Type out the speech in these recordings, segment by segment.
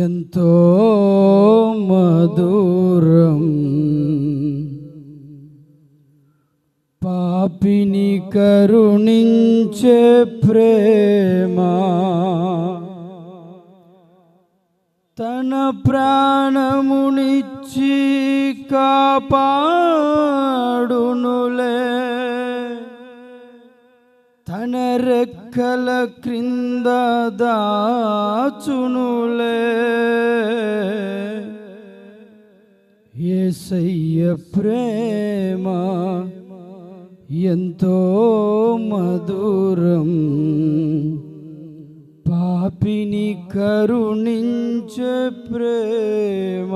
ఎంతో మధురం పాపిని కరుణించే ప్రేమా తన ప్రాణమునిచ్చి కాపాడునులే. తన రెక్కల క్రింద దాచునులే. ఏసయ్య ప్రేమ ఎంతో మధురం. పాపిని కరుణించే ప్రేమ.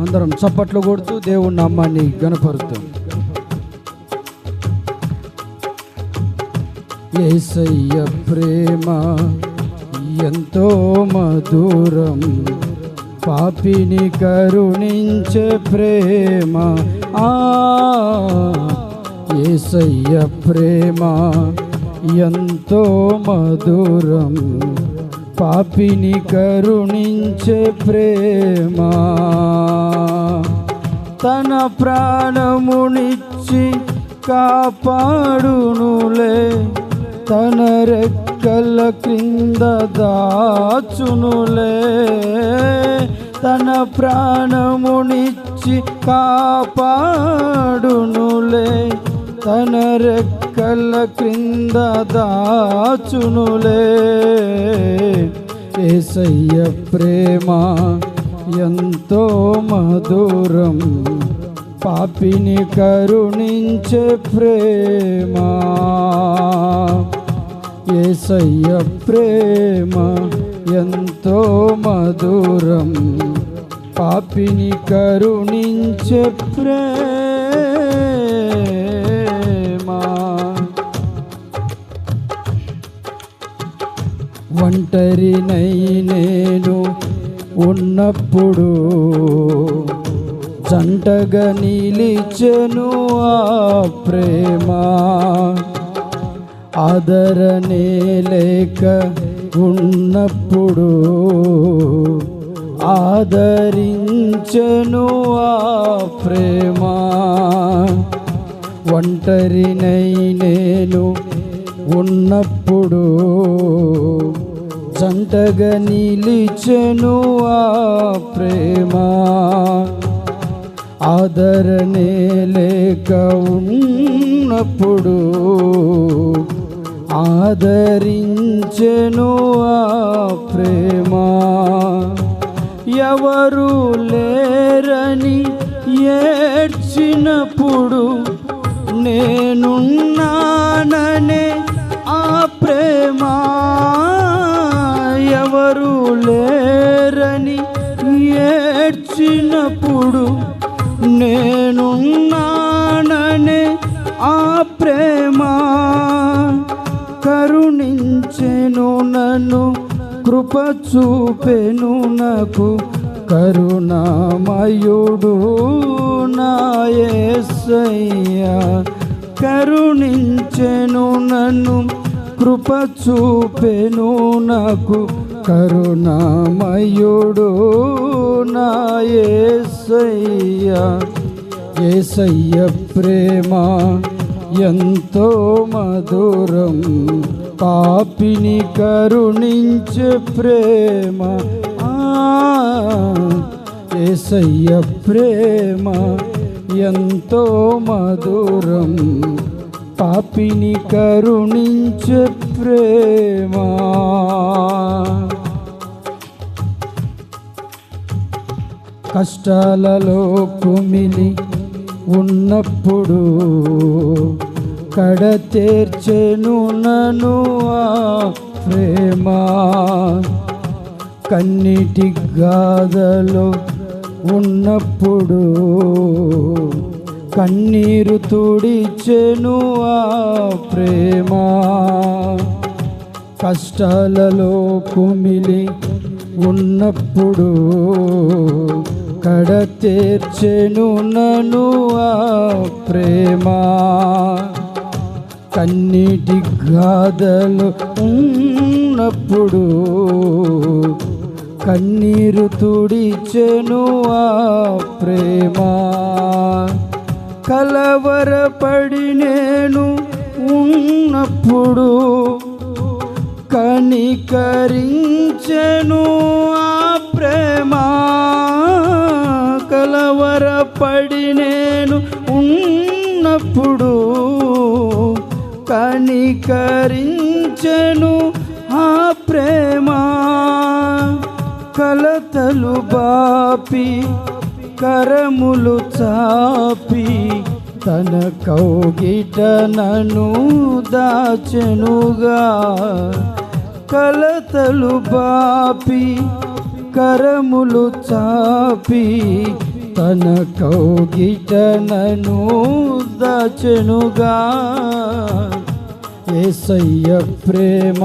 అందరం చప్పట్లు కొడుతూ దేవుని అమ్మాన్ని గనపరుతాం ఏసయ్య ప్రేమ ఎంతో మధురం. పాపిని కరుణించే ప్రేమ. ఆ ఏసయ్య ప్రేమ ఎంతో మధురం. పాపిని కరుణించే ప్రేమ. తన ప్రాణమునిచ్చి కాపాడునులే. తన రెక్కల క్రింద దాచునులే తన ప్రాణమునిచ్చి కాపాడునులే. తన రెక్కల క్రింద దాచునులే. ఏసయ్య ప్రేమ ఎంతో మధురం పాపిని కరుణించే ప్రేమా. ఏసయ్య ప్రేమ ఎంతో మధురం. పాపిని కరుణించే ప్రేమ. ఒంటరినై నేను ఉన్నప్పుడు జంటగా నిలిచెను ఆ ప్రేమ. ఆదరణే లేక ఉన్నప్పుడు ఆదరించను ఆ ప్రేమ. ఒంటరినై నేను ఉన్నప్పుడు జంటగా నిలిచెను ఆ ప్రేమ. ఆదరణే లేక ఉన్నప్పుడు ఆదరించెను ఆ ప్రేమ. ఎవరు లేరని ఏడ్చినప్పుడు నేనున్నాననే ఆ ప్రేమ. ఎవరు లేరని ఏడ్చినప్పుడు నేను కృప చూపెను నాకు కరుణామయుడు నాయసయ్యా. కరుణించెను నన్ను కృప చూపెను నాకు కరుణామయుడు నాయసయ్యా. ఏసయ్య ప్రేమ ఎంతో మధురం. పాపిని కరుణించే ప్రేమ. ఏసయ్య ప్రేమ ఎంతో మధురం. పాపిని కరుణించే ప్రేమ. కష్టాలలో కుమిలి ఉన్నప్పుడు కడ తీర్చెను నను ఆ ప్రేమ. కన్నిటి గాథలో ఉన్నప్పుడు కన్నీరు తుడిచెను ఆ ప్రేమ. కష్టాలలో కుమిలి ఉన్నప్పుడు కడ తీర్చెను నను ఆ ప్రేమా. కన్నీటి గాథలు ఉన్నప్పుడు కన్నీరు తుడిచెను ఆ ప్రేమ. కలవరపడి నేను ఉన్నప్పుడు కనికరించెను ఆ ప్రేమ. కలవరపడి నేను కనికరించెను ఆ ప్రేమ. కలతలు బాపి కరములు చాపి తన కౌగిట నను దాచెనుగా. కలతలు బాపి కరములు చాపి తన కౌగిట నను దాచెనుగా. ఏసయ్య ప్రేమ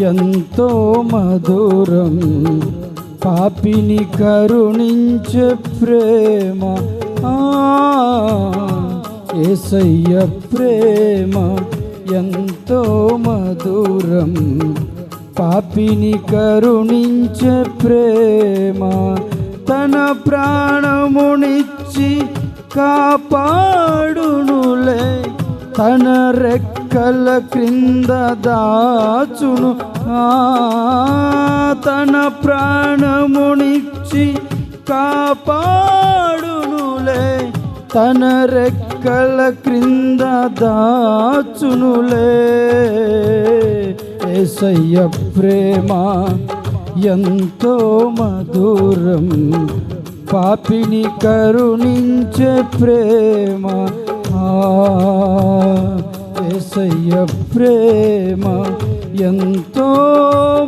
ఎంతో మధురం పాపిని కరుణించే ప్రేమ. ఆ, ఏసయ్య ప్రేమ ఎంతో మధురం పాపిని కరుణించే ప్రేమ. తన ప్రాణమునిచ్చి కాపాడునులే తన రెక్కల క్రింద దాచును. ఆ, తన ప్రాణమునిచ్చి కాపాడునులే. తన రెక్కల క్రింద దాచునులే. ఏసయ్య ప్రేమ ఎంతో మధురం. పాపిని కరుణించే ప్రేమ. ఆ, ఏసయ్య ప్రేమ ఎంతో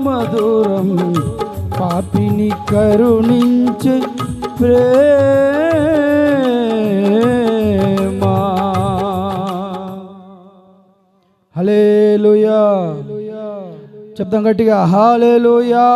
మధురం. పాపిని కరుణించే ప్రేమ. హలేలుయా చెప్తాం గట్టిగా హాలేలుయా